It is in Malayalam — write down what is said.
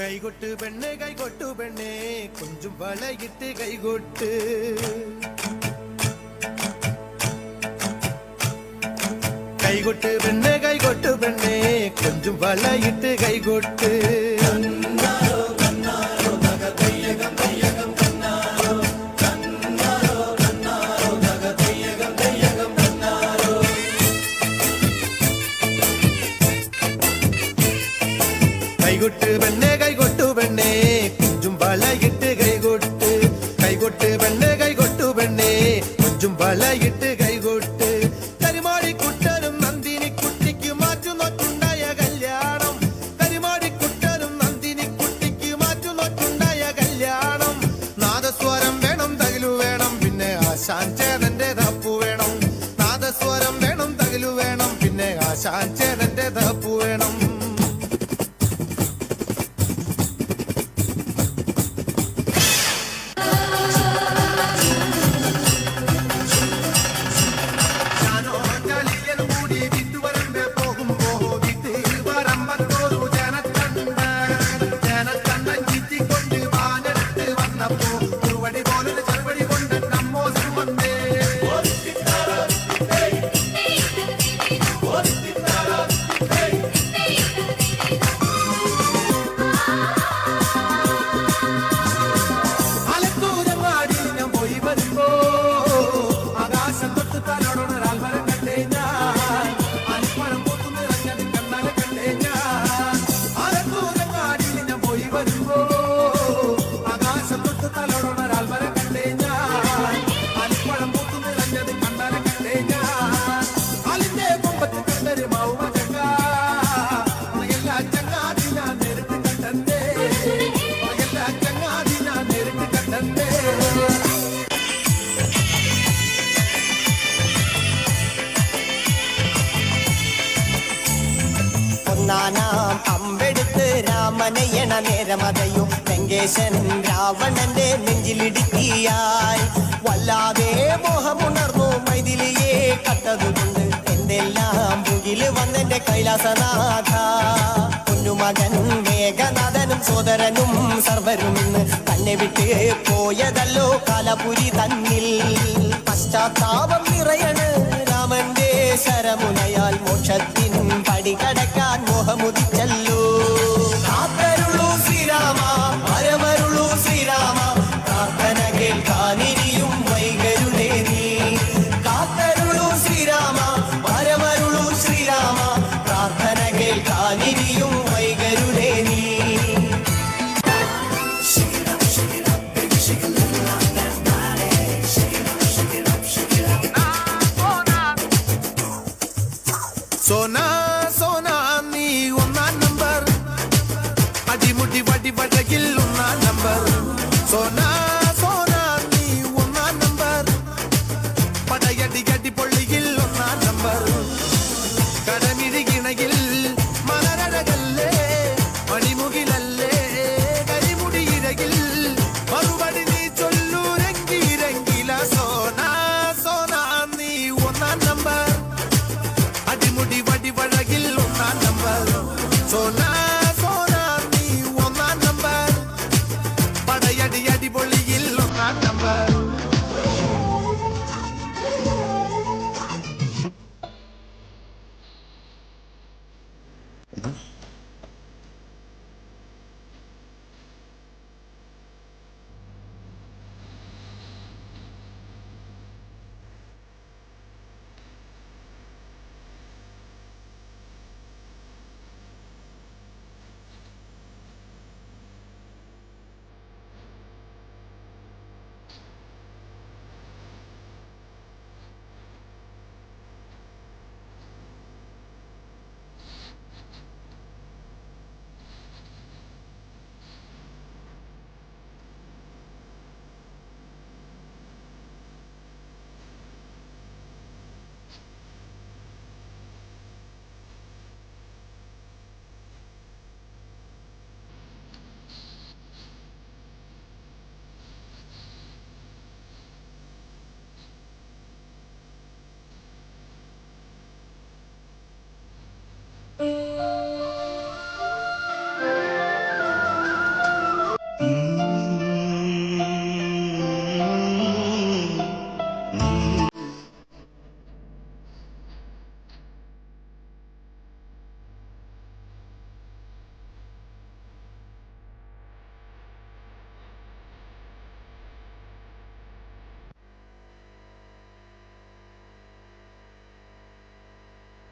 കൈകൊട്ട് പെണ്ണെ കൈകൊട്ടു പെണ്ണെ കൊഞ്ചും വളയിട്ട് കൈകൊട്ട് കൈകൊട്ട് പെണ്ണെ കൈകൊട്ടു പെണ്ണെ കൊഞ്ചും വളയിട്ട് കൈകൊട്ട് കൈകൊട്ട് പെണ്ണെ കൈകൊട്ട് പെണ്ണ് കൈകൊട്ടു പെണ്ണേ കൊഞ്ചും വലയിട്ട് കൈകൊട്ട് കരിമാടി കുട്ടനും നന്ദിനി കുട്ടിക്ക് മാറ്റു നോക്കുണ്ടായ കല്യാണം കരിമാടി കുട്ടനും നന്ദിനി കുട്ടിക്ക് മാറ്റു നോക്കുണ്ടായ കല്യാണം നാദസ്വരം വേണം തകലു വേണം പിന്നെ ആശാൻ ചേതന്റെ തപ്പു വേണം നാദസ്വരം വേണം തകലു വേണം പിന്നെ ആശാൻ ചേതന്റെ തപ്പു വേണം രാമനയണ നേരമതയും വെങ്കേശൻ രാവണന്റെ നെഞ്ചിലിടുക്കിയായി. വല്ലാതെ മോഹമുണർന്നു മൈഥിലിയെ കട്ടതുകൊണ്ട് എന്തെല്ലാം മുകിൽ വന്നെന്റെ കൈലാസനാഥ. കുഞ്ഞുമകൻ മേഘനാഥനും സോദരനും സർവരും തന്നെ വിട്ട് പോയതല്ലോ കാലപുരി തന്നിൽ. പശ്ചാത്താപം നിറയണ് രാമന്റെ ശരമുനയാൽ മോക്ഷത്തിൻ না you know